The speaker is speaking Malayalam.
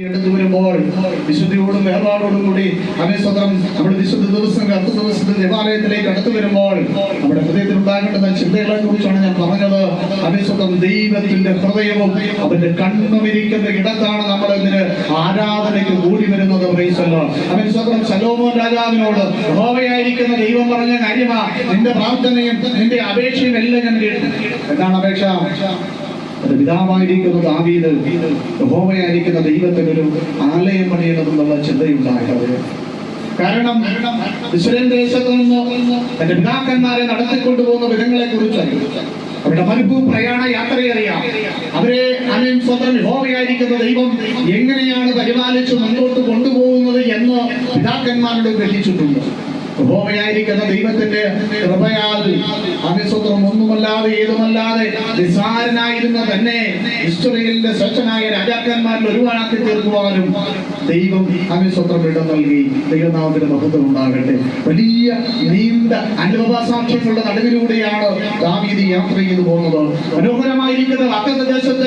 എടുത്തു വരുമ്പോൾ വിശുദ്ധിയോടും വേർപാടോടും കൂടി അതേ സ്വതന്ത്രം നമ്മുടെ വിശുദ്ധ ദിവസം അടുത്ത ദിവസത്തെ ദേവാലയത്തിലേക്ക് അടുത്തു വരുമ്പോൾ നമ്മുടെ ഹൃദയത്തിൽ ഉണ്ടാകേണ്ടുന്ന ചിന്തകളെ കുറിച്ചാണ് ഞാൻ പറഞ്ഞത്. അതേ സ്വന്തം ദൈവത്തിന്റെ ഹൃദയവും അവന്റെ കണ്ണും ഇരിക്കുന്ന ഇടത്താണ് നമ്മൾ ഇതിന് ആരാധനയ്ക്ക് കൂടി വരുന്നത് അവൻ സ്വന്തം രാജാവിനോട് ഹോവയായിരിക്കുന്ന ദൈവം പറഞ്ഞ കാര്യമാ നിന്റെ പ്രാർത്ഥനയും നിന്റെ അപേക്ഷയും എല്ലാം ഞാൻ കേട്ടു. എന്താണ് അപേക്ഷ? അത് പിതാവായിരിക്കുന്ന ദാവീദ് യഹോവയായിരിക്കുന്ന ദൈവത്തിനൊരു ആലയം പണിയണമെന്നുള്ള ചിന്തയുണ്ടായത് കാരണം ദേശത്ത് നിന്ന് തന്റെ പിതാക്കന്മാരെ നടത്തിക്കൊണ്ടുപോകുന്ന വിധങ്ങളെ കുറിച്ച് അവരുടെ മരുഭൂ പ്രയാണ യാത്രയറിയാം അവരെ അമീൻ സ്വന്തം ഹോമയായിരിക്കുന്ന ദൈവം എങ്ങനെയാണ് പരിപാലിച്ച് മുന്നോട്ട് കൊണ്ടുപോകുന്നത് എന്ന് പിതാക്കന്മാരോട് ഗ്രഹിച്ചിട്ടുണ്ട്. ഹോമയായിരിക്കുന്ന ദൈവത്തിന്റെ കൃപയാൽ അമിസ്വത്രം ഒന്നുമല്ലാതെ ഏതുമല്ലാതെ നിസ്സാരനായിരുന്ന തന്നെ ഇസ്രയേലിന്റെ സ്വച്ഛനായ രാജാക്കന്മാരിൽ ഒരുപാടാക്കി തീർക്കുവാനും ദൈവം അമിസ്വത്രം ഇടം നൽകി ദൈവനാമത്തിന്റെ മഹത്വം ഉണ്ടാകട്ടെ. വലിയ നീണ്ട അനുഭവസാക്ഷ്യങ്ങളുടെ നടുവിലൂടെയാണ് ദാവീദ് യാത്ര ചെയ്തു പോകുന്നത്. മനോഹരമായിരിക്കുന്ന വാക്കത്തെ ദേശത്തേക്ക് യഹോവ